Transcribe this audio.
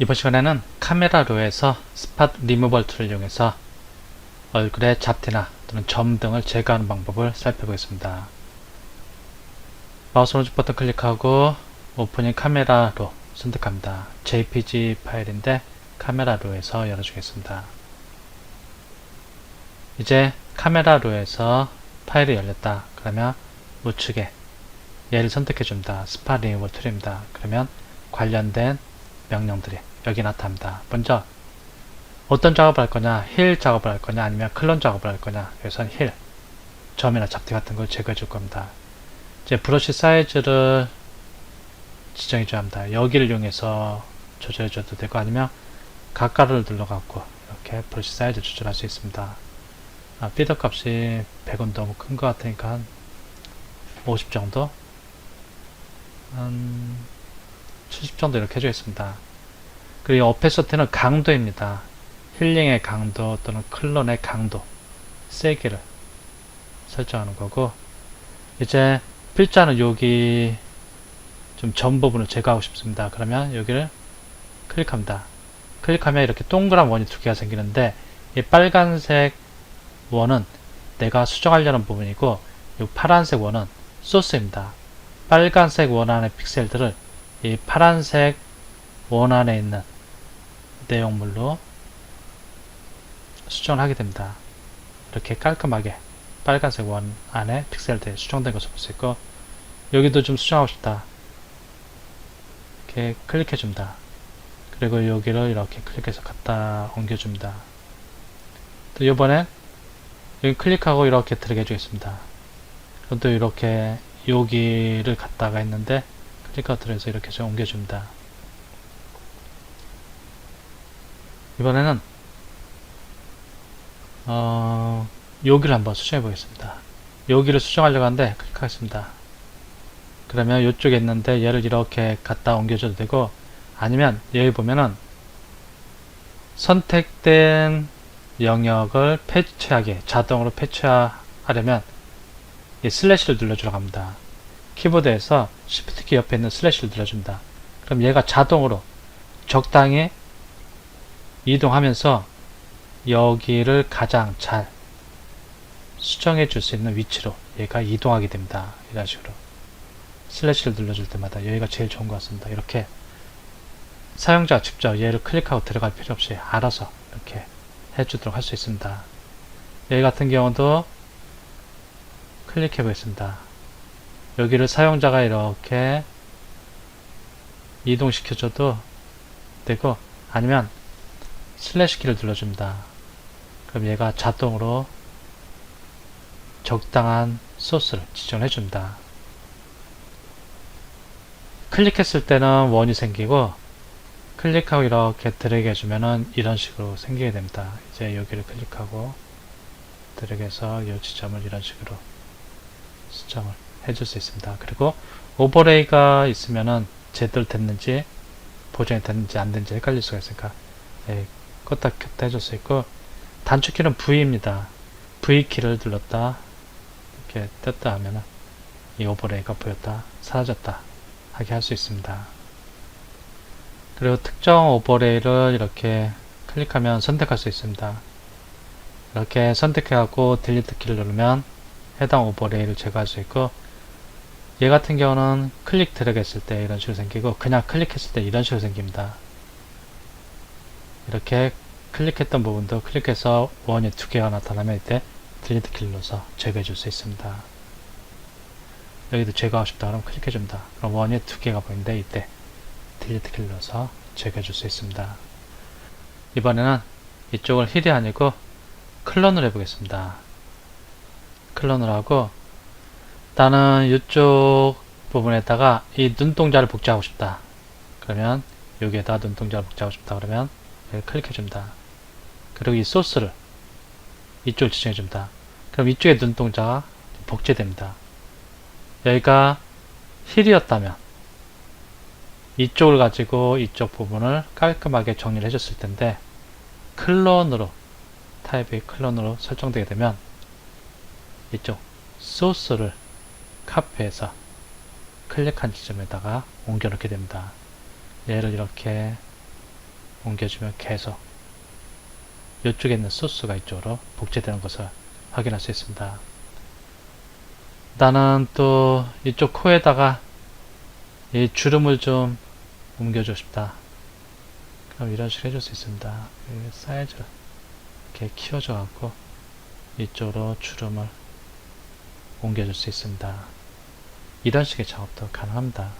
이번 시간에는 카메라로에서 스팟 리무벌 툴을 이용해서 얼굴의 잡티나 또는 점 등을 제거하는 방법을 살펴보겠습니다. 마우스 오른쪽 버튼 클릭하고 오프닝 카메라로 선택합니다. JPG 파일인데 카메라로에서 열어주겠습니다. 이제 카메라로에서 파일이 열렸다. 그러면 우측에 얘를 선택해줍니다. 스팟 리무벌 툴입니다. 그러면 관련된 명령들이 여기 나타납니다. 먼저 어떤 작업을 할 거냐, 힐 작업을 할 거냐, 아니면 클론 작업을 할 거냐. 그래서 힐, 점이나 잡티 같은 걸 제거해 줄 겁니다. 이제 브러쉬 사이즈를 지정해 줘야 합니다. 여기를 이용해서 조절해 줘도 되고 아니면 가까를 눌러갖고 이렇게 브러쉬 사이즈 조절할 수 있습니다. 아, 피더 값이 100은 너무 큰 것 같으니까 한 50 정도? 한 70 정도 이렇게 해주겠습니다. 그리고 어페 서트는 강도입니다. 힐링의 강도 또는 클론의 강도, 세기를 설정하는 거고, 이제 필자는 여기 좀 전 부분을 제거하고 싶습니다. 그러면 여기를 클릭합니다. 클릭하면 이렇게 동그란 원이 두 개가 생기는데, 이 빨간색 원은 내가 수정하려는 부분이고, 이 파란색 원은 소스입니다. 빨간색 원 안의 픽셀들을 이 파란색 원 안에 있는 내용물로 수정을 하게 됩니다. 이렇게 깔끔하게 빨간색 원 안에 픽셀들이 수정된 것을 볼 수 있고 여기도 좀 수정하고 싶다. 이렇게 클릭해 줍니다. 그리고 여기를 이렇게 클릭해서 갖다 옮겨 줍니다. 또 이번엔 여기 클릭하고 이렇게 들어게 해주겠습니다. 그럼 또 이렇게 여기를 갖다가 했는데 클릭아웃해서 이렇게 좀 옮겨줍니다. 이번에는 어, 여기를 한번 수정해 보겠습니다. 여기를 수정하려고 하는데 클릭하겠습니다. 그러면 이쪽에 있는데 얘를 이렇게 갖다 옮겨줘도 되고 아니면 여기 보면은 선택된 영역을 패치하게 자동으로 패치하려면 이 슬래시를 눌러주라고 합니다. 키보드에서 Shift 키 옆에 있는 슬래시를 눌러줍니다. 그럼 얘가 자동으로 적당히 이동하면서 여기를 가장 잘 수정해 줄 수 있는 위치로 얘가 이동하게 됩니다. 이런 식으로 슬래시를 눌러줄 때마다 여기가 제일 좋은 것 같습니다. 이렇게 사용자가 직접 얘를 클릭하고 들어갈 필요 없이 알아서 이렇게 해주도록 할 수 있습니다. 여기 같은 경우도 클릭해 보겠습니다. 여기를 사용자가 이렇게 이동시켜줘도 되고 아니면 슬래시 키를 눌러줍니다. 그럼 얘가 자동으로 적당한 소스를 지정해 줍니다. 클릭했을 때는 원이 생기고 클릭하고 이렇게 드래그 해주면은 이런 식으로 생기게 됩니다. 이제 여기를 클릭하고 드래그해서 이 지점을 이런 식으로 수정을 해줄 수 있습니다. 그리고 오버레이가 있으면은 제대로 됐는지 보정이 됐는지 안 됐는지 헷갈릴 수가 있으니까 예, 껐다 켰다 해줄 수 있고 단축키는 V입니다. V키를 눌렀다 이렇게 떴다 하면은 이 오버레이가 보였다 사라졌다 하게 할 수 있습니다. 그리고 특정 오버레이를 이렇게 클릭하면 선택할 수 있습니다. 이렇게 선택해갖고 딜리트 키를 누르면 해당 오버레이를 제거할 수 있고 얘 같은 경우는 클릭 드래그 했을 때 이런 식으로 생기고 그냥 클릭했을 때 이런 식으로 생깁니다. 이렇게 클릭했던 부분도 클릭해서 원이 두 개가 나타나면 이때 딜리트 눌러서 제거해 줄 수 있습니다. 여기도 제거하고 싶다 그러면 클릭해 줍니다. 그럼 원이 두 개가 보이는데 이때 딜리트 눌러서 제거해 줄 수 있습니다. 이번에는 이쪽을 힐이 아니고 클론을 해보겠습니다. 클론을 하고 나는 이쪽 부분에다가 이 눈동자를 복제하고 싶다. 그러면 여기에다 눈동자를 복제하고 싶다. 그러면 여기 클릭해 줍니다. 그리고 이 소스를 이쪽을 지정해 줍니다. 그럼 이쪽에 눈동자가 복제됩니다. 여기가 힐이었다면 이쪽을 가지고 이쪽 부분을 깔끔하게 정리를 해줬을 텐데 클론으로 타입이 클론으로 설정되게 되면 이쪽 소스를 카페에서 클릭한 지점에다가 옮겨 놓게 됩니다. 얘를 이렇게 옮겨주면 계속 이쪽에 있는 소스가 이쪽으로 복제되는 것을 확인할 수 있습니다. 나는 또 이쪽 코에다가 이 주름을 좀 옮겨주고 싶다. 그럼 이런 식으로 해줄 수 있습니다. 이 사이즈를 이렇게 키워줘 갖고 이쪽으로 주름을 옮겨줄 수 있습니다. 이런 식의 작업도 가능합니다.